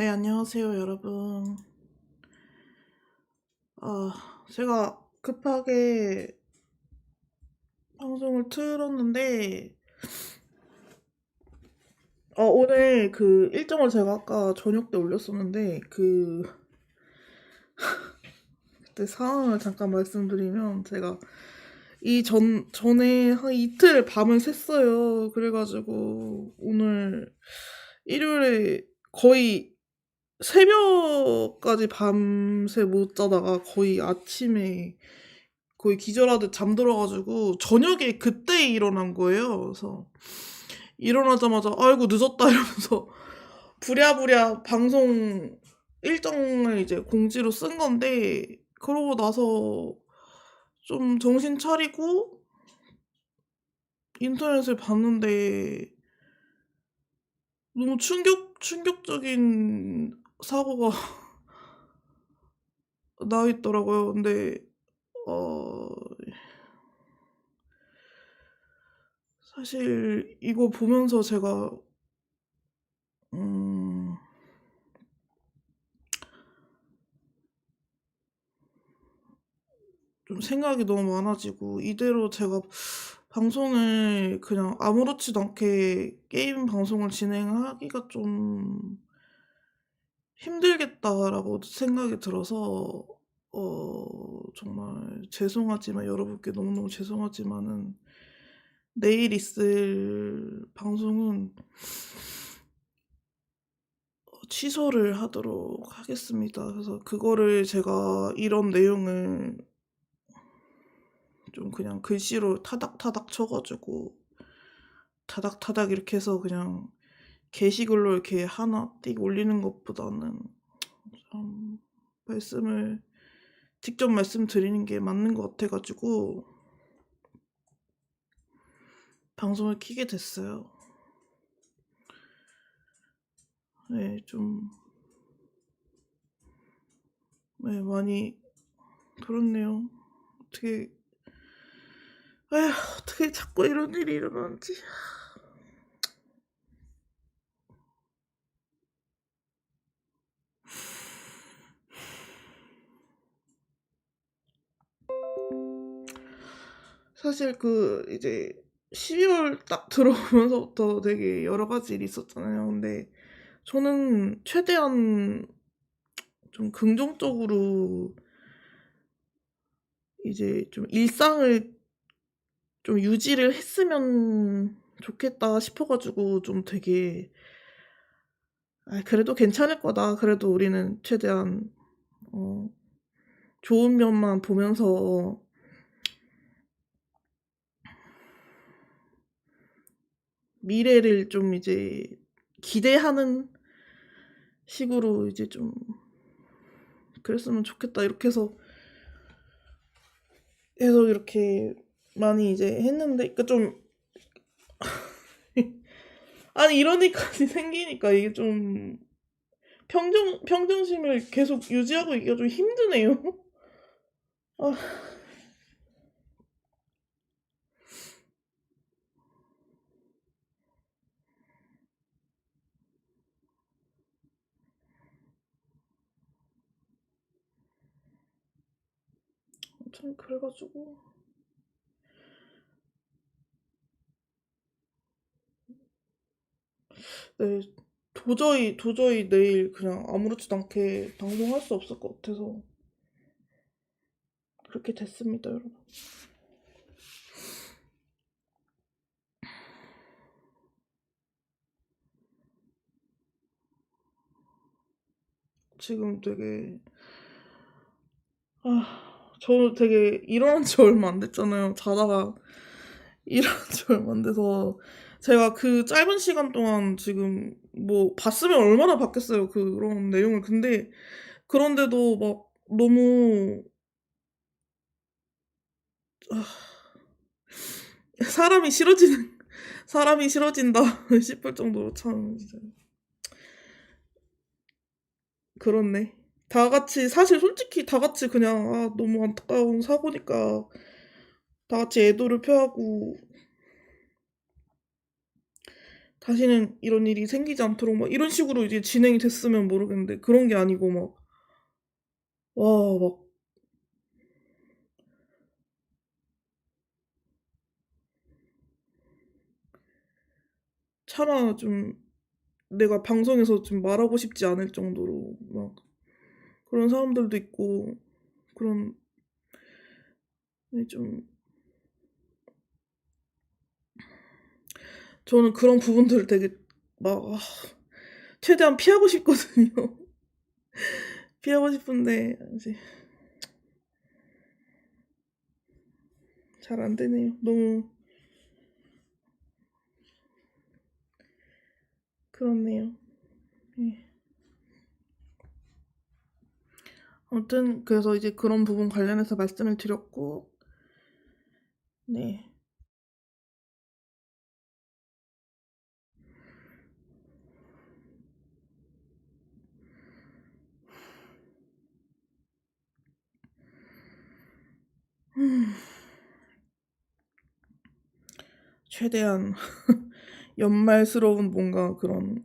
네, 안녕하세요, 여러분. 아, 제가 급하게 방송을 틀었는데, 어, 오늘 그 일정을 제가 아까 저녁 때 올렸었는데, 그, 그때 상황을 잠깐 말씀드리면, 제가 이 전, 전에 한 이틀 밤을 샜어요. 그래가지고, 오늘 일요일에 거의 새벽까지 밤새 못 자다가 거의 아침에 거의 기절하듯 잠들어가지고 저녁에 그때 일어난 거예요. 그래서 일어나자마자 아이고 늦었다 이러면서 부랴부랴 방송 일정을 이제 공지로 쓴 건데 그러고 나서 좀 정신 차리고 인터넷을 봤는데 너무 충격 충격적인 사고가 나 있더라고요. 근데 어 사실 이거 보면서 제가 음 좀 생각이 너무 많아지고 이대로 제가 방송을 그냥 아무렇지도 않게 게임 방송을 진행하기가 좀 힘들겠다라고 생각이 들어서 어 정말 죄송하지만 여러분께 너무너무 죄송하지만은 내일 있을 방송은 어 취소를 하도록 하겠습니다. 그래서 그거를 제가 이런 내용을 좀 그냥 글씨로 타닥타닥 쳐 가지고 타닥타닥 이렇게 해서 그냥 게시글로 이렇게 하나 띡 올리는 것보다는 좀 말씀을 직접 말씀드리는 게 맞는 것 같아 가지고 방송을 켜게 됐어요. 네, 좀 네, 많이 그렇네요. 어떻게 에휴, 어떻게 자꾸 이런 일이 일어나는지. 사실 그 이제 12월 딱 들어오면서부터 되게 여러 가지 일이 있었잖아요. 근데 저는 최대한 좀 긍정적으로 이제 좀 일상을 좀 유지를 했으면 좋겠다 싶어가지고 좀 되게 아, 그래도 괜찮을 거다. 그래도 우리는 최대한 어, 좋은 면만 보면서 미래를 좀 이제 기대하는 식으로 이제 좀 그랬으면 좋겠다. 이렇게 해서 계속 이렇게 많이 이제 했는데, 그러니까 좀 아니 이런 일까지 생기니까 이게 좀 평정 평정심을 계속 유지하고 있기가 좀 힘드네요. 아, 참 그래가지고 네 도저히 도저히 내일 그냥 아무렇지도 않게 방송할 수 없을 것 같아서 그렇게 됐습니다, 여러분. 지금 되게 아, 저 되게 일어난 지 얼마 안 됐잖아요. 자다가 일어난 지 얼마 안 돼서 제가 그 짧은 시간 동안 지금 뭐 봤으면 얼마나 봤겠어요. 그런 내용을. 근데 그런데도 막 너무 아, 사람이 싫어지는 사람이 싫어진다 싶을 정도로 참 진짜 그렇네. 다 같이 사실 솔직히 다 같이 그냥 아, 너무 안타까운 사고니까 다 같이 애도를 표하고 다시는 이런 일이 생기지 않도록 막 이런 식으로 이제 진행이 됐으면 모르겠는데 그런 게 아니고 막 와, 막. 차마 좀 내가 방송에서 좀 말하고 싶지 않을 정도로 막 그런 사람들도 있고 그런 네, 좀 저는 그런 부분들을 되게 막 아, 최대한 피하고 싶거든요. 피하고 싶은데 이제 잘 안 되네요. 너무 그렇네요. 예. 아무튼 그래서 이제 그런 부분 관련해서 말씀을 드렸고 네. 음. 최대한 연말스러운 뭔가 그런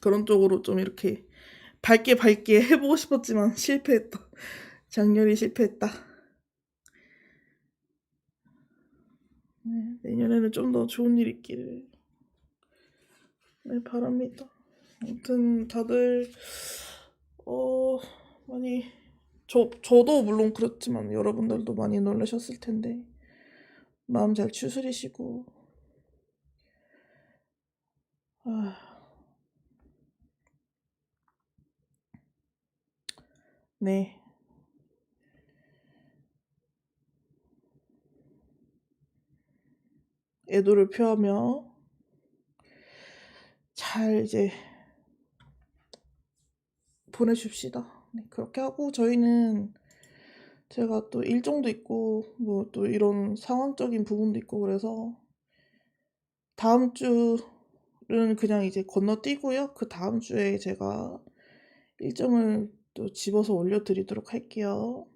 그런 쪽으로 좀 이렇게 밝게 밝게 해보고 싶었지만 실패했다. 작년이 실패했다. 네, 내년에는 좀 더 좋은 일 있기를 네, 바랍니다. 아무튼 다들 어 많이 저 저도 물론 그렇지만 여러분들도 많이 놀라셨을 텐데 마음 잘 추스리시고 아 네. 애도를 표하며 잘 이제 보내줍시다. 네, 그렇게 하고 저희는 제가 또 일정도 있고 뭐 또 이런 상황적인 부분도 있고 그래서 다음 주는 그냥 이제 건너뛰고요. 그 다음 주에 제가 일정을 또 집어서 올려드리도록 할게요.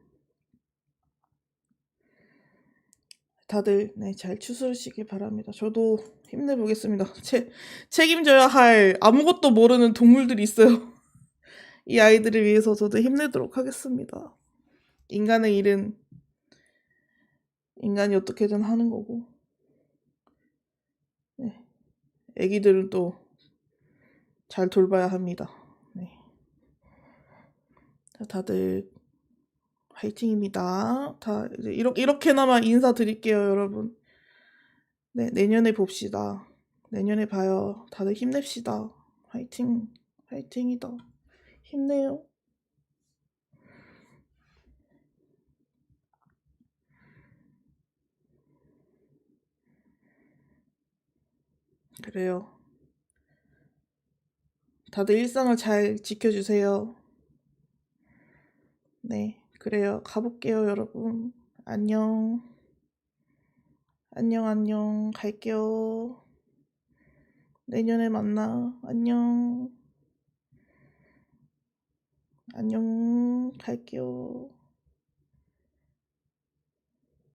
다들 네, 잘 추스르시길 바랍니다. 저도 힘내보겠습니다. 체, 책임져야 할 아무것도 모르는 동물들이 있어요. 이 아이들을 위해서 저도 힘내도록 하겠습니다. 인간의 일은 인간이 어떻게든 하는 거고, 네. 애기들은 또 잘 돌봐야 합니다. 다들 화이팅입니다. 다 이제 이렇게 이렇게나마 인사드릴게요, 여러분. 네, 내년에 봅시다. 내년에 봐요. 다들 힘냅시다. 화이팅, 화이팅이다. 힘내요. 그래요. 다들 일상을 잘 지켜주세요. 네, 그래요. 가볼게요, 여러분. 안녕. 안녕, 안녕. 갈게요. 내년에 만나. 안녕. 안녕. 갈게요.